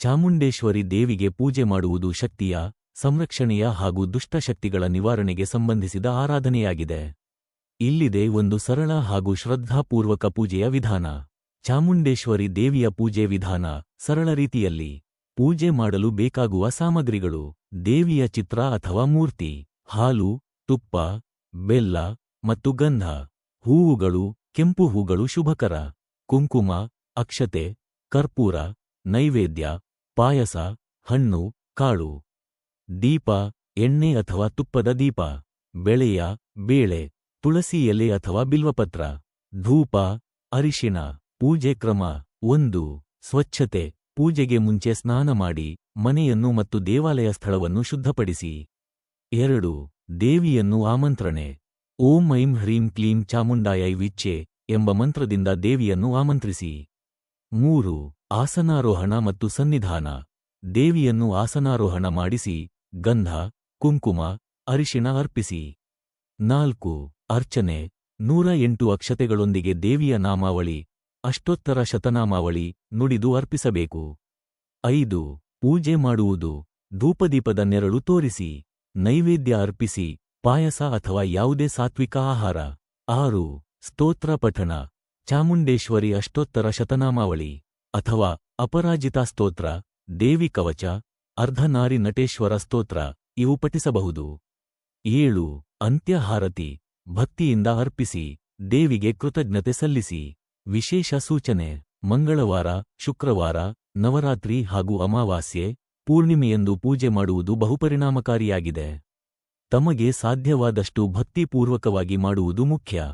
ಚಾಮುಂಡೇಶ್ವರಿ ದೇವಿಗೆ ಪೂಜೆ ಮಾಡುವುದು ಶಕ್ತಿಯ, ಸಂರಕ್ಷಣೆಯ ಹಾಗೂ ದುಷ್ಟಶಕ್ತಿಗಳ ನಿವಾರಣೆಗೆ ಸಂಬಂಧಿಸಿದ ಆರಾಧನೆಯಾಗಿದೆ. ಇಲ್ಲಿದೆ ಒಂದು ಸರಳ ಹಾಗೂ ಶ್ರದ್ಧಾಪೂರ್ವಕ ಪೂಜೆಯ ವಿಧಾನ. ಚಾಮುಂಡೇಶ್ವರಿ ದೇವಿಯ ಪೂಜೆ ವಿಧಾನ ಸರಳ ರೀತಿಯಲ್ಲಿ. ಪೂಜೆ ಮಾಡಲು ಬೇಕಾಗುವ ಸಾಮಗ್ರಿಗಳು, ದೇವಿಯ ಚಿತ್ರ ಅಥವಾ ಮೂರ್ತಿ, ಹಾಲು, ತುಪ್ಪ, ಬೆಲ್ಲ ಮತ್ತು ಗಂಧ, ಹೂವುಗಳು, ಕೆಂಪು ಹೂಗಳು ಶುಭಕರ, ಕುಂಕುಮ, ಅಕ್ಷತೆ, ಕರ್ಪೂರ, ನೈವೇದ್ಯ ಪಾಯಸ, ಹಣ್ಣು, ಕಾಳು, ದೀಪ, ಎಣ್ಣೆ ಅಥವಾ ತುಪ್ಪದ ದೀಪ, ಬೆಳೆಯ, ಬೇಳೆ, ತುಳಸಿ ಎಲೆ ಅಥವಾ ಬಿಲ್ವಪತ್ರ, ಧೂಪ, ಅರಿಶಿಣ, ಪೂಜೆ ಕ್ರಮ, ಒಂದು, ಸ್ವಚ್ಛತೆ, ಪೂಜೆಗೆ ಮುಂಚೆ ಸ್ನಾನ ಮಾಡಿ, ಮನೆಯನ್ನು ಮತ್ತು ದೇವಾಲಯ ಸ್ಥಳವನ್ನು ಶುದ್ಧಪಡಿಸಿ. ಎರಡು, ದೇವಿಯನ್ನು ಆಮಂತ್ರಣೆ. ಓಂ ಐಂ ಹ್ರೀಂ ಕ್ಲೀಂ ಚಾಮುಂಡಾಯೈ ವಿಚ್ಚೆ ಎಂಬ ಮಂತ್ರದಿಂದ ದೇವಿಯನ್ನು ಆಮಂತ್ರಿಸಿ. ಮೂರು, ಆಸನಾರೋಹಣ ಮತ್ತು ಸನ್ನಿಧಾನ. ದೇವಿಯನ್ನು ಆಸನಾರೋಹಣ ಮಾಡಿಸಿ, ಗಂಧ, ಕುಂಕುಮ, ಅರಿಶಿಣ ಅರ್ಪಿಸಿ. ನಾಲ್ಕು, ಅರ್ಚನೆ. ನೂರ ಎಂಟು ಅಕ್ಷತೆಗಳೊಂದಿಗೆ ದೇವಿಯ ನಾಮಾವಳಿ, ಅಷ್ಟೋತ್ತರ ಶತನಾಮಾವಳಿ ನುಡಿದು ಅರ್ಪಿಸಬೇಕು. ಐದು, ಪೂಜೆ ಮಾಡುವುದು. ಧೂಪದೀಪದ ನೆರಳು ತೋರಿಸಿ, ನೈವೇದ್ಯ ಅರ್ಪಿಸಿ, ಪಾಯಸ ಅಥವಾ ಯಾವುದೇ ಸಾತ್ವಿಕ ಆಹಾರ. ಆರು, ಸ್ತೋತ್ರ ಪಠಣ. ಚಾಮುಂಡೇಶ್ವರಿ ಅಷ್ಟೋತ್ತರ ಶತನಾಮಾವಳಿ ಅಥವಾ ಅಪರಾಜಿತಾ ಸ್ತೋತ್ರ, ದೇವಿ ಕವಚ ಅರ್ಧನಾರಿ ನಟೇಶ್ವರ ಸ್ತೋತ್ರ ಇವು ಪಠಿಸಬಹುದು. ಏಳು, ಅಂತ್ಯಹಾರತಿ, ಭಕ್ತಿಯಿಂದ ಅರ್ಪಿಸಿ, ದೇವಿಗೆ ಕೃತಜ್ಞತೆ ಸಲ್ಲಿಸಿ. ವಿಶೇಷ ಸೂಚನೆ, ಮಂಗಳವಾರ, ಶುಕ್ರವಾರ, ನವರಾತ್ರಿ ಹಾಗೂ ಅಮಾವಾಸ್ಯೆ, ಪೂರ್ಣಿಮೆಯಂದು ಪೂಜೆ ಮಾಡುವುದು ಬಹುಪರಿಣಾಮಕಾರಿಯಾಗಿದೆ. ತಮಗೆ ಸಾಧ್ಯವಾದಷ್ಟು ಭಕ್ತಿಪೂರ್ವಕವಾಗಿ ಮಾಡುವುದು ಮುಖ್ಯ.